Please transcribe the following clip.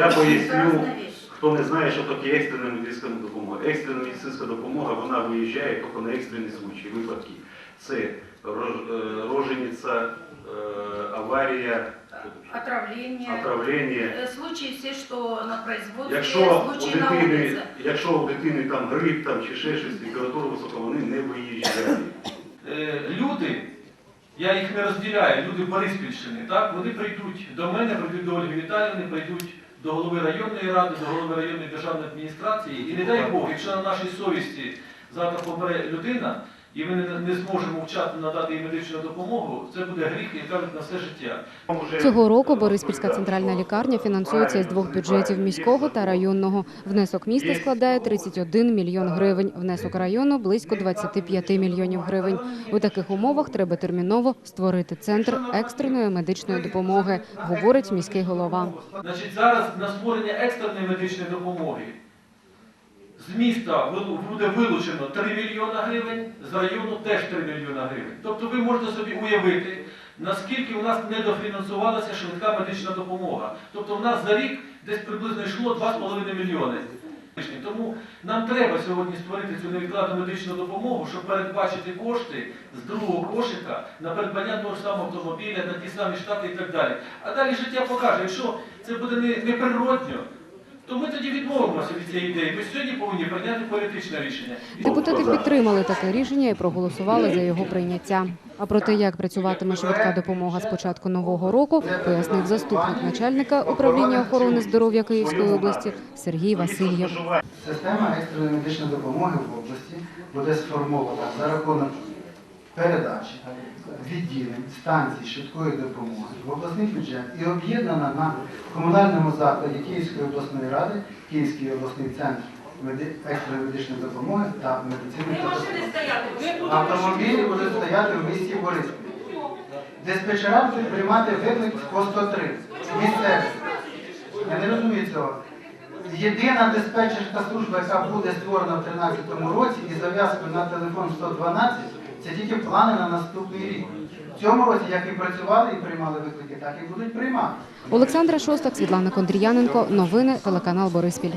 Я Это поясню, разные вещи. хто не знає, що таке екстрена медична допомога. Екстрена медицинська допомога, вона виїжджає тільки на екстрені случаї, випадки. Це рож- е, рожениця, е, аварія, Отравление. отравлення. Э, Случаи все, что на производстве, Якщо у случаи на дитини, улице. якщо у дитини там грип там, чи ще щось, температура висока, вони не виїжджають. Е, люди, я їх не розділяю, люди Бориспільщини, так, вони прийдуть до мене, прийдуть до Ольги Віталіївни, прийдуть до голови районної ради, до голови районної державної адміністрації. І не дай Бог, якщо на нашій совісті завтра помре людина, і ми не, зможемо вчасно надати їй медичну допомогу, це буде гріх, як кажуть, на все життя. Цього року Бориспільська центральна лікарня фінансується із двох бюджетів міського та районного. Внесок міста складає 31 мільйон гривень. Внесок району близько 25 мільйонів гривень. У таких умовах треба терміново створити центр екстреної медичної допомоги, говорить міський голова. Значить, зараз на створення екстреної медичної допомоги з міста буде вилучено 3 мільйона гривень, з району теж 3 мільйона гривень. Тобто ви можете собі уявити, наскільки у нас недофінансувалася швидка медична допомога. Тобто в нас за рік десь приблизно йшло 2,5 мільйони. Тому нам треба сьогодні створити цю невідкладну медичну допомогу, щоб передбачити кошти з другого кошика на придбання того ж самого автомобіля, на ті самі штати і так далі. А далі життя покаже, якщо це буде не- неприродньо, то ми тоді відмовимося від цієї ідеї. Ми сьогодні повинні прийняти політичне рішення. Депутати підтримали таке рішення і проголосували за його прийняття. А про те, як працюватиме швидка допомога з початку нового року, пояснив заступник начальника управління охорони здоров'я Київської області Сергій Васильєв. Система екстреної медичної допомоги в області буде сформована за рахунок передачі відділень станцій швидкої допомоги в обласний бюджет і об'єднана на комунальному закладі Київської обласної ради, Київський обласний центр екстреної медичної допомоги та медицини. Автомобілі будуть стояти в місті Бориспіль. Диспетчера будуть приймати виклик по 103. Місцеві. Я не розумію цього. Єдина диспетчерська служба, яка буде створена в 2013 році і зав'язкою на телефон 112, це тільки плани на наступний рік. В цьому році, як і працювали і приймали виклики, так і будуть приймати. Олександра Шостак, Світлана Кондріяненко. Новини телеканал Бориспіль.